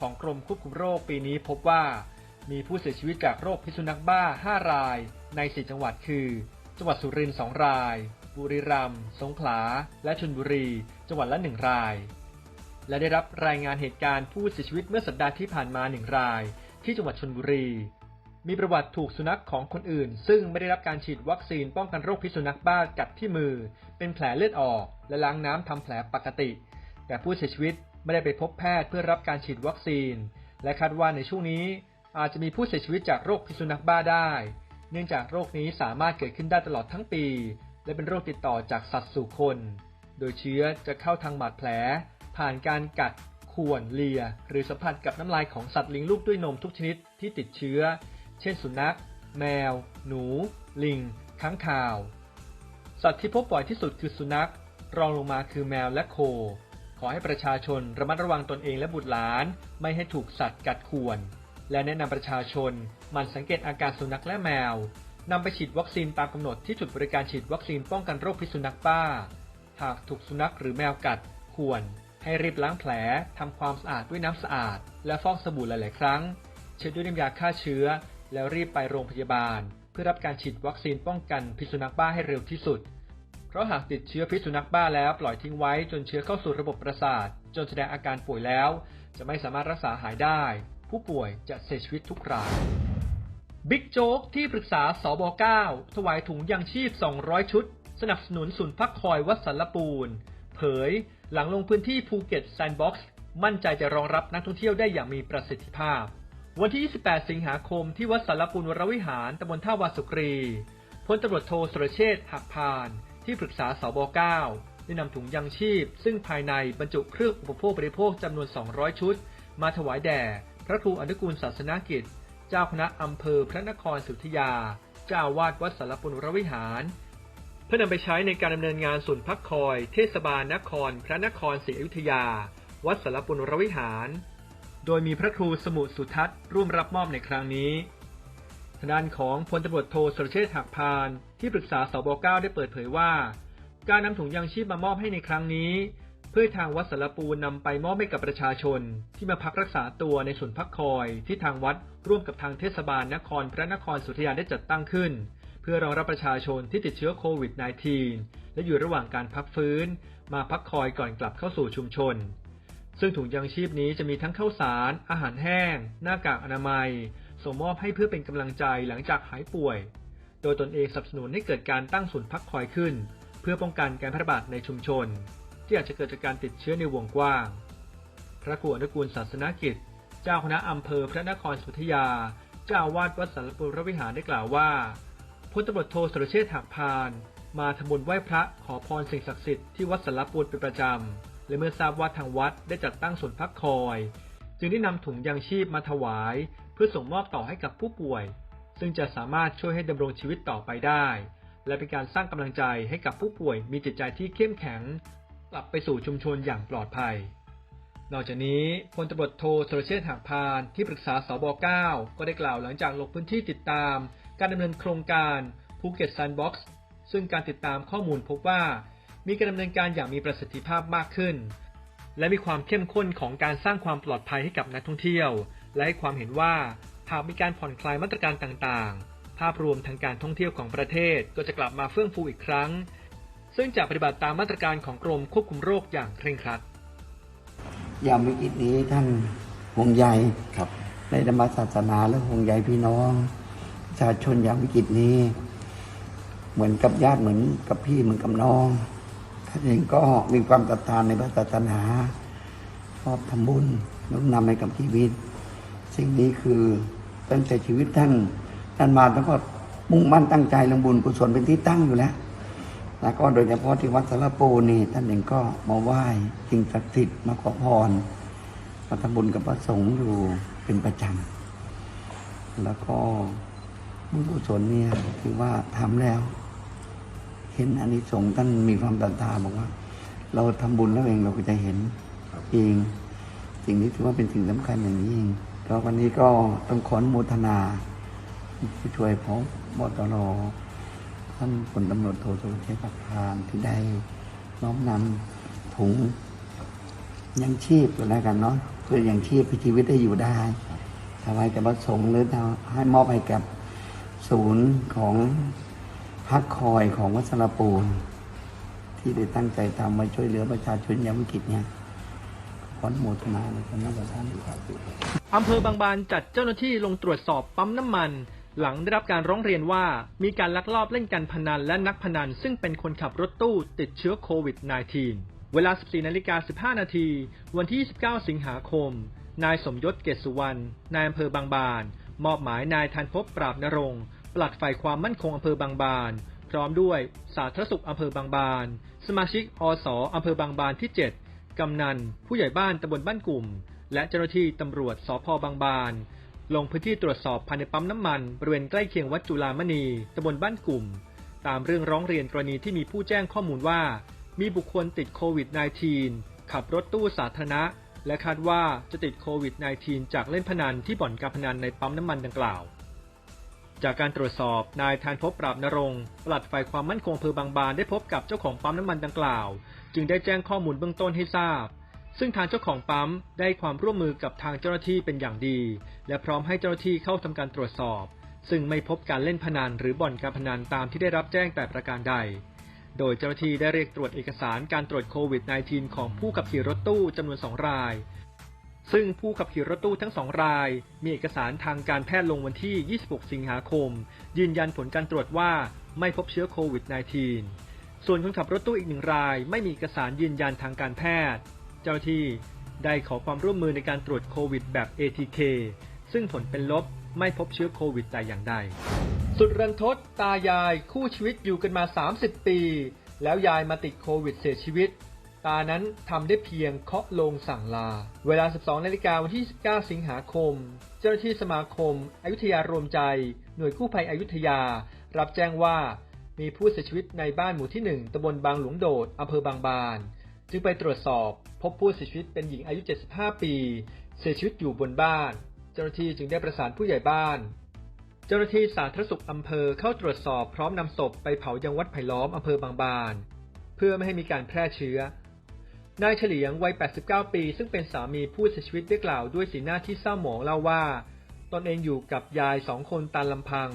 ของกรมควบคุมโรคปีนี้พบว่ามีผู้เสียชีวิตจากโรคพิษสุนัขบ้า 5 ราย ใน 4 จังหวัดคือ จังหวัดสุรินทร์2ราย บุรีรัมย์ สงขลา และชลบุรี จังหวัดละ 1 ราย และได้รับรายงานเหตุการณ์ผู้เสียชีวิตเมื่อสัปดาห์ที่ผ่านมา 1 ราย ที่จังหวัดชลบุรี มีประวัติถูกสุนัขของคนอื่น ซึ่งไม่ได้รับการฉีดวัคซีนป้องกันโรคพิษสุนัขบ้ากัดที่มือ เป็นแผลเลือดออก และล้างน้ำทำแผลปกติ แต่ผู้เสียชีวิต ไม่ได้ไปพบแพทย์เพื่อรับการฉีดวัคซีน และคาดว่าในช่วงนี้อาจจะมีผู้เสียชีวิตจากโรคพิษสุนัขบ้าได้ เนื่องจากโรคนี้สามารถเกิดขึ้นได้ตลอดทั้งปี และเป็นโรคติดต่อจากสัตว์สู่คน โดยเชื้อจะเข้าทางบาดแผล ผ่านการกัดข่วนเลีย หรือสัมผัสกับน้ำลายของสัตว์เลี้ยงลูกด้วยนมทุกชนิดที่ติดเชื้อ เช่นสุนัข แมว หนู ลิง ค้างคาว สัตว์ที่พบบ่อยที่สุดคือสุนัข รองลงมาคือแมวและโค ขอให้ประชาชนระมัดระวังตนเองและบุตรหลาน ไม่ให้ถูกสัตว์กัดข่วน และแนะนำประชาชนหมั่นสังเกตอาการสุนัขและแมวนำไปฉีดวัคซีนตามกำหนดที่จุดบริการฉีดวัคซีนป้องกันโรคพิษสุนัขบ้า หากถูกสุนัขหรือแมวกัดควร ให้รีบล้างแผลทำความสะอาดด้วยน้ำสะอาด และฟอกสบู่หลาย ๆ ครั้ง เช็ดด้วยน้ำยาฆ่าเชื้อ แล้วรีบไปโรงพยาบาล เพื่อรับการฉีดวัคซีนป้องกันพิษสุนัขบ้าให้เร็วที่สุด เพราะหากติดเชื้อพิษสุนัขบ้าแล้วปล่อยทิ้งไว้จนเชื้อเข้าสู่ระบบประสาท จนแสดงอาการป่วยแล้ว จะไม่สามารถรักษาหายได้ ผู้ป่วยจะเสียชีวิตทุกรายบิ๊กโจ๊กที่ปรึกษาสบ9ถวายถุงยังชีพ 200 ชุด สนับสนุนศูนย์พักคอยวัดสันลปูน เผย หลังลงพื้นที่ภูเก็ตแซนด์บ็อกซ์มั่นใจจะรองรับนักท่องเที่ยวได้อย่างมีประสิทธิภาพ วันที่ 28 สิงหาคมที่วัดสันลปูนวรวิหารตำบลท่าวาสุกรีพลตำรวจโทสุรเชษฐ์หักพาน ที่ปรึกษาสบ9ได้นำถุงยังชีพ ซึ่งภายในบรรจุเครื่องอุปโภคบริโภคจำนวน 200 ชุด มาถวายแด่ พระครูอนุกูลศาสนากิจ เจ้าคณะอำเภอพระนครสุธยา เจ้าวาดวัดสารปุณรวิหาร เพื่อนำไปใช้ในการดำเนินงานศูนพักคอย เทศบาลนคร พระนครศรีอยุธยา วัดสารปุณรวิหาร โดยมีพระครูสมุสุทัศน์ร่วมรับมอบในครั้งนี้ ทางด้านของพลตำรวจโทสุรเชษฐ์หักพาน ที่ปรึกษาสบ9ได้เปิดเผยว่า การนำถุงยางชีพมามอบให้ในครั้งนี้ เพื่อทางวัดสารปูนนำไปมอบให้กับประชาชน ที่มาพักรักษาตัวในศูนย์พักคอยที่ทางวัดร่วมกับทางเทศบาลนครพระนครสุธยาได้จัดตั้งขึ้น เพื่อรองรับประชาชนที่ติดเชื้อโควิด -19 และอยู่ระหว่างการพักฟื้น มาพักคอยก่อนกลับเข้าสู่ชุมชน ซึ่งถุงยางชีพนี้จะมีทั้งข้าวสาร อาหารแห้ง หน้ากากอนามัย ส่งมอบให้เพื่อเป็นกำลังใจหลังจากหายป่วย โดยตนเองสนับสนุนให้เกิดการตั้งศูนย์พักคอยขึ้น เพื่อป้องกันการแพร่ระบาดในชุมชน ที่อาจจะเกิดจากการติดเชื้อในวงกว้าง พระครูอนุกูลศาสนกิจ เจ้าคณะอำเภอพระนครสุธยา เจ้าวาดวัดสารปุรวิหารได้กล่าวว่าพลตำรวจโทสุรเชษฐ์หักพาน มาทำบุญไหว้พระขอพรสิ่งศักดิ์สิทธิ์ที่วัดสารปูนเป็นประจำ และเมื่อทราบว่าทางวัดได้จัดตั้งศูนย์พักคอย จึงได้นำถุงยางชีพมาถวาย พื่อส่งมอบต่อให้กับผู้ป่วย ซึ่งจะสามารถช่วยให้ดำรงชีวิตต่อไปได้ และเป็นการสร้างกำลังใจให้กับผู้ป่วยมีจิตใจที่เข้มแข็ง กลับไปสู่ชุมชนอย่างปลอดภัย นอกจากนี้พลตำรวจโทสุรเชษฐ์หักพานที่ปรึกษาสบ9ก็ได้กล่าวหลังจากลงพื้นที่ติดตาม การดำเนินโครงการภูเก็ตซันบ็อกซ์ซึ่งการติดตามข้อมูลพบว่า มีการดำเนินการอย่างมีประสิทธิภาพมากขึ้น และมีความเข้มข้นของการสร้างความปลอดภัยให้กับนักท่องเที่ยว และให้ความเห็นว่าหากมีการผ่อนคลายมาตรการต่างๆ ภาพรวมทางการท่องเที่ยวของประเทศก็จะกลับมาเฟื่องฟูอีกครั้ง ซึ่งจะปฏิบัติตามมาตรการของกรมควบคุมโรคอย่างเคร่งครัดยามวิกฤตนี้ท่านห่วงใยครับ ในธรรมศาสนาและห่วงใยพี่น้องประชาชนยามวิกฤตนี้ เหมือนกับญาติเหมือนกับพี่เหมือนกับน้องท่านเองก็มีความศรัทธานในพระศาสนาชอบทำบุญน้อมนำให้กับชีวิต สิ่งนี้คือตั้งแต่ชีวิตท่านท่านมาแล้วก็มุ่งมั่นตั้งใจลงบุญกุศลเป็นที่ตั้งอยู่แล้วแล้วก็โดยเฉพาะที่วัดสารปูนี่ท่านเองก็มาไหว้สิ่งศักดิ์สิทธิ์มาขอพรมาทำบุญกับพระสงฆ์อยู่เป็นประจำแล้วก็บุญกุศลเนี่ยคือว่าทำแล้ว เห็นอานิสงส์ท่านมีความศรัทธาบอกว่า เราทำบุญแล้วเองเราก็จะเห็นเอง สิ่งนี้ถือว่าเป็นสิ่งสำคัญอย่างนี้เอง ก็วันนี้ก็ต้องขอนุโมทนาผู้ช่วยพบตรท่านพลตำรวจโทสุรเชษฐ์ประพานที่ได้น้อมนำถุงยังชีพกันแล้วกันเนาะเพื่ออย่างชีพให้ชีวิตได้อยู่ได้ถวายแต่ประสงค์หรือให้มอบให้กับศูนย์ของพักคอยของวัดสระปูนที่ได้ตั้งใจทำมาช่วยเหลือประชาชนยามวิกฤตเนี่ย ขอนโมทนาในคณะท่านดีครับอำเภอบางบานจัดเจ้าหน้าที่ลงตรวจสอบปั๊มน้ำมัน หลังได้รับการร้องเรียนว่ามีการลักลอบเล่นการพนันและนักพนัน ซึ่งเป็นคนขับรถตู้ติดเชื้อโควิด -19 เวลา 14นาฬิกา15 นาที วันที่ 29 สิงหาคม นายสมยศเกษสุวรรณนายอำเภอบางบาน มอบหมายนายทันพบปราบนรงปลัดฝ่ายความมั่นคงอำเภอบางบาน พร้อมด้วยสาธารณสุขอำเภอบางบาน สมาชิกอสอำเภอบางบานที่ 7 กำนัน ผู้ใหญ่บ้านตำบลบ้านกลุ่ม และเจ้าหน้าที่ตำรวจสพบางบาน ลงพื้นที่ตรวจสอบภายในปั๊มน้ำมันบริเวณใกล้เคียงวัดจุฬามณีตำบลบ้านกลุ่ม ตามเรื่องร้องเรียนกรณีที่มีผู้แจ้งข้อมูลว่า มีบุคคลติดโควิด -19 ขับรถตู้สาธารณะ และคาดว่าจะติดโควิด -19 จากเล่นพนันที่บ่อนการพนันในปั๊มน้ำมันดังกล่าว จากการตรวจสอบนายทานพบปราบนรงปลัดฝ่ายความมั่นคงอำเภอบางบานได้พบกับเจ้าของปั๊มน้ำมันดังกล่าว จึงได้แจ้งข้อมูลเบื้องต้นให้ทราบ ซึ่งทางเจ้าของปั๊มได้ความร่วมมือกับทางเจ้าหน้าที่เป็นอย่างดี และพร้อมให้เจ้าหน้าที่เข้าทำการตรวจสอบ ซึ่งไม่พบการเล่นพนันหรือบ่อนการพนันตามที่ได้รับแจ้งแต่ประการใด โดยเจ้าหน้าที่ได้เรียกตรวจเอกสารการตรวจโควิด -19 ของผู้ขับขี่รถตู้จำนวน 2 ราย ซึ่งผู้ขับขี่รถตู้ทั้งสองราย มีเอกสารทางการแพทย์ลงวันที่ 26 สิงหาคม ยืนยันผลการตรวจว่าไม่พบเชื้อโควิด -19 ส่วนคนขับรถตู้อีกหนึ่งราย ไม่มีเอกสารยืนยันทางการแพทย์ เจ้าที่ได้ขอความร่วมมือในการตรวจโควิดแบบ ATK ซึ่งผลเป็นลบไม่พบเชื้อโควิดแต่อย่างใด สุดรันทดตายายคู่ชีวิตอยู่กันมา 30 ปี แล้วยายมาติดโควิดเสียชีวิต ตานั้นทำได้เพียงเคาะลงสั่งลา เวลา 12นาฬิกาวันที่ 19 สิงหาคม เจ้าหน้าที่สมาคมอายุธยารวมใจ หน่วยกู้ภัยอายุธยา รับแจ้งว่า มีผู้เสียชีวิตในบ้านหมู่ที่ 1ตำบลบางหลวงโดดอำเภอบางบาน จึงไปตรวจสอบ พบผู้เสียชีวิตเป็นหญิงอายุ 75 ปี เสียชีวิตอยู่บนบ้าน เจ้าหน้าที่จึงได้ประสานผู้ใหญ่บ้าน เจ้าหน้าที่สาธารณสุขอำเภอเข้าตรวจสอบพร้อมนำศพไปเผายังวัดไผ่ล้อมอำเภอบางบาน เพื่อไม่ให้มีการแพร่เชื้อนายเฉลียงวัย 89 ปี ซึ่งเป็นสามีผู้เสียชีวิตได้กล่าวด้วยสีหน้าที่เศร้าหมองเล่าว่า ตนเองอยู่กับยายสองคนตาลำพัง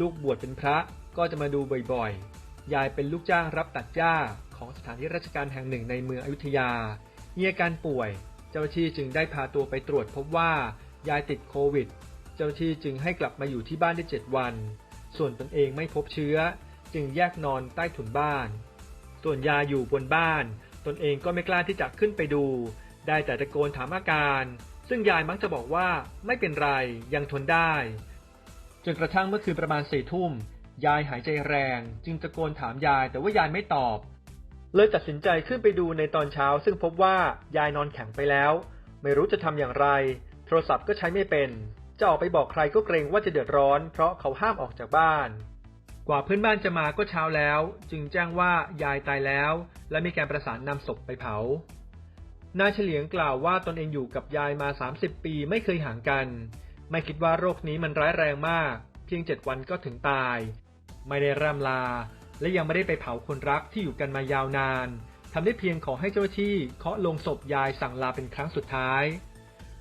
ลูกบวชเป็นพระ ก็จะมาดูบ่อยๆ ยายเป็นลูกจ้างรับตัดหญ้าของสถานที่ราชการแห่งหนึ่งในเมืองอยุธยามีอาการป่วย เจ้าหน้าที่จึงได้พาตัวไปตรวจพบว่ายายติดโควิด เจ้าหน้าที่จึงให้กลับมาอยู่ที่บ้านได้7วัน ส่วนตนเองไม่พบเชื้อ จึงแยกนอนใต้ถุนบ้าน ส่วนยายอยู่บนบ้าน ตนเองก็ไม่กล้าที่จะขึ้นไปดู ได้แต่ตะโกนถามอาการ ซึ่งยายมักจะบอกว่าไม่เป็นไรยังทนได้ จนกระทั่งเมื่อคืนประมาณสี่ทุ่ม ยายหายใจแรง จึงตะโกนถามยายแต่ว่ายายไม่ตอบ เลยตัดสินใจขึ้นไปดูในตอนเช้า ซึ่งพบว่ายายนอนแข็งไปแล้ว ไม่รู้จะทำอย่างไร โทรศัพท์ก็ใช้ไม่เป็น จะออกไปบอกใครก็เกรงว่าจะเดือดร้อน เพราะเขาห้ามออกจากบ้าน กว่าเพื่อนบ้านจะมาก็เช้าแล้ว จึงแจ้งว่ายายตายแล้ว และมีการประสานนำศพไปเผานายเฉลียงกล่าวว่าตนเองอยู่กับยายมา 30 ปีไม่เคยห่างกัน ไม่คิดว่าโรคนี้มันร้ายแรงมาก เพียง7วันก็ถึงตาย ไม่ได้ร่ำลา และยังไม่ได้ไปเผาคนรักที่อยู่กันมายาวนานทำได้เพียงขอให้เจ้าหน้าที่เคาะลงศพยายสั่งลาเป็นครั้งสุดท้าย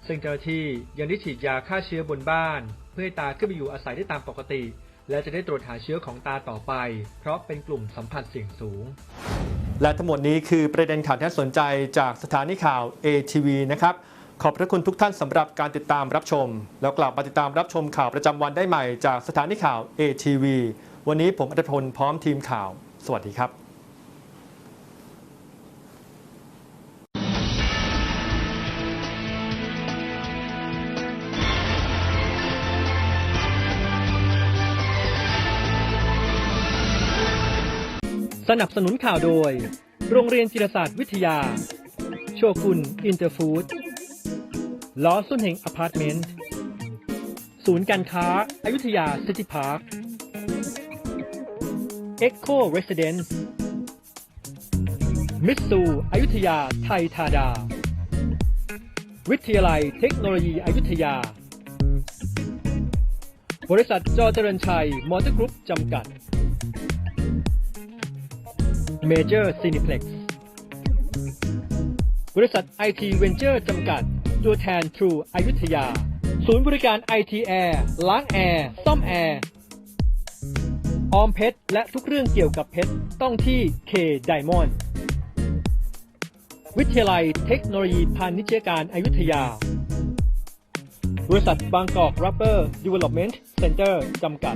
ซึ่งเจ้าหน้าที่ยังได้ฉีดยาฆ่าเชื้อบนบ้าน เพื่อให้ตาขึ้นไปอยู่อาศัยได้ตามปกติ และจะได้ตรวจหาเชื้อของตาต่อไป เพราะเป็นกลุ่มสัมผัสเสี่ยงสูง และทั้งหมดนี้คือประเด็นข่าวที่น่าสนใจจากสถานีข่าว ATV นะครับขอบพระคุณทุกท่านสำหรับการติดตามรับชม แล้วกลับมาติดตามรับชมข่าวประจำวันได้ใหม่จากสถานีข่าว ATV วันนี้ผมอัตพลพร้อมทีมข่าว สวัสดีครับสนับสนุนข่าวโดย โรงเรียนจิรศาสตร์วิทยา โชกุนอินเตอร์ฟู้ดล้อสุนเหงอพาร์ตเมนต์ ศูนย์การค้าอายุทยาซิตี้พาร์ค เอ็กโคเรสเดนซ์มิตซูอายุทยา ไทยทาดา วิทยาลัยเทคโนโลยีอายุทยา บริษัทจอเจริญชัย มอเตอร์กรุ๊ปจำกัด เมเจอร์ซีนิเพล็กซ์ บริษัทไอทีเวนเจอร์จำกัด ตัวแทน True อยุธยา ศูนย์บริการ IT Air ล้างแอร์ ซ่อมแอร์ ออมเพชรและทุกเรื่องเกี่ยวกับเพชรต้องที่ K Diamond วิทยาลัยเทคโนโลยีพาณิชยการอายุทยา บริษัทบางกอกรับเปอร์ดีเวล็อปเมนต์เซ็นเตอร์จำกัด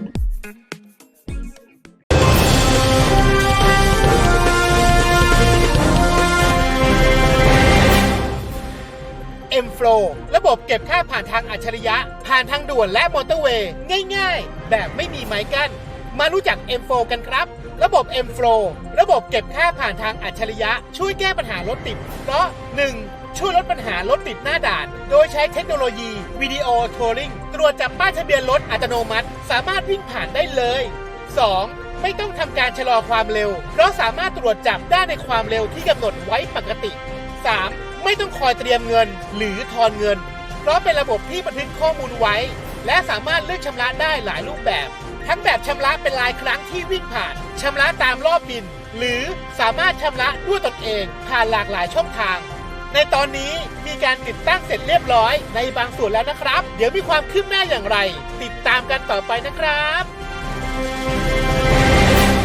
M Flow ระบบเก็บค่าผ่านทางอัจฉริยะ ผ่านทางด่วนและมอเตอร์เวย์ ง่าย ๆ แบบไม่มีไม้กั้น มารู้จัก M Flow กันครับ ระบบ M Flow ระบบเก็บค่าผ่านทางอัจฉริยะ ช่วยแก้ปัญหารถติด เพราะ 1. ช่วยลดปัญหารถติดหน้าด่าน โดยใช้เทคโนโลยีวิดีโอโทรลิงตรวจจับป้ายทะเบียนรถอัตโนมัติ สามารถวิ่งผ่านได้เลย 2. ไม่ต้องทำการชะลอความเร็ว เพราะสามารถตรวจจับได้ในความเร็วที่กำหนดไว้ปกติ 3. ไม่ต้องคอยเตรียมเงิน หรือทอนเงิน เพราะเป็นระบบที่บันทึกข้อมูลไว้ และสามารถเลือกชำระได้หลายรูปแบบ ทั้งแบบชำระเป็นรายครั้งที่วิ่งผ่านชำระตามรอบบิน หรือสามารถชำระด้วยตนเองผ่านหลากหลายช่องทาง ในตอนนี้มีการติดตั้งเสร็จเรียบร้อยในบางส่วนแล้วนะครับ เดี๋ยวมีความคืบหน้าอย่างไร ติดตามกันต่อไปนะครับ